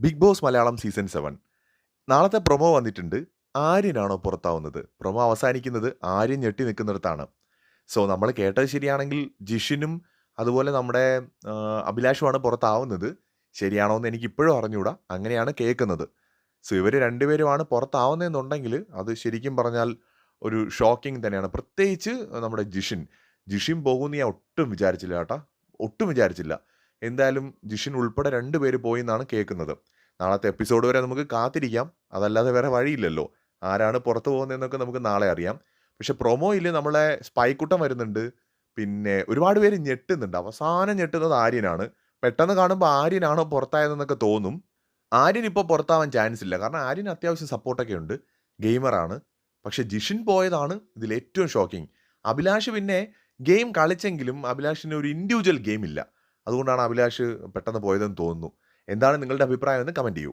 Big Boss Malayalam season seven നാളത്തെ promo വന്നിട്ടുണ്ട്. ആര്യനാണോ പുറത്താവുന്നത്? പ്രൊമോ അവസാനിക്കുന്നത് ആര്യൻ ഞെട്ടി നിൽക്കുന്നിടത്താണ്. സോ നമ്മൾ കേട്ടത് ശരിയാണെങ്കിൽ ജിഷിനും അതുപോലെ നമ്മുടെ അഭിലാഷുമാണ് പുറത്താവുന്നത്. ശരിയാണോ എന്ന് എനിക്ക് ഇപ്പോഴും അറിഞ്ഞുകൂടാ. അങ്ങനെയാണ് കേൾക്കുന്നത്. സോ ഇവർ രണ്ടുപേരുമാണ് പുറത്താവുന്നതെന്നുണ്ടെങ്കിൽ അത് ശരിക്കും പറഞ്ഞാൽ ഒരു ഷോക്കിംഗ് തന്നെയാണ്. പ്രത്യേകിച്ച് നമ്മുടെ ജിഷിൻ. ജിഷിൻ പോകുമെന്ന് ഞാൻ ഒട്ടും വിചാരിച്ചില്ല കേട്ടാ. ഒട്ടും വിചാരിച്ചില്ല. എന്തായാലും ജിഷിൻ ഉൾപ്പെടെ രണ്ടുപേര് പോയി എന്നാണ് കേൾക്കുന്നത്. നാളത്തെ എപ്പിസോഡ് വരെ നമുക്ക് കാത്തിരിക്കാം. അതല്ലാതെ വേറെ വഴിയില്ലല്ലോ. ആരാണ് പുറത്തു പോകുന്നതെന്നൊക്കെ നമുക്ക് നാളെ അറിയാം. പക്ഷെ പ്രൊമോയിൽ നമ്മളെ സ്പൈക്കുട്ടം വരുന്നുണ്ട്. പിന്നെ ഒരുപാട് പേര് ഞെട്ടുന്നുണ്ട്. അവസാനം ഞെട്ടുന്നത് ആര്യനാണ്. പെട്ടെന്ന് കാണുമ്പോൾ ആര്യനാണോ പുറത്തായതെന്നൊക്കെ തോന്നും. ആര്യൻ ഇപ്പോൾ പുറത്താവാൻ ചാൻസ് ഇല്ല. കാരണം ആര്യൻ അത്യാവശ്യം സപ്പോർട്ടൊക്കെ ഉണ്ട്. ഗെയിമറാണ് പക്ഷെ ജിഷിൻ പോയതാണ് ഇതിൽ ഏറ്റവും ഷോക്കിംഗ് അഭിലാഷ് പിന്നെ ഗെയിം കളിച്ചെങ്കിലും അഭിലാഷിന് ഒരു ഇൻഡിവിജ്വൽ ഗെയിം ഇല്ല. അതുകൊണ്ടാണ് അഭിലാഷ് പെട്ടെന്ന് പോയതെന്ന് തോന്നുന്നു. എന്താണ് നിങ്ങളുടെ അഭിപ്രായം എന്ന് കമന്റ് ചെയ്യൂ.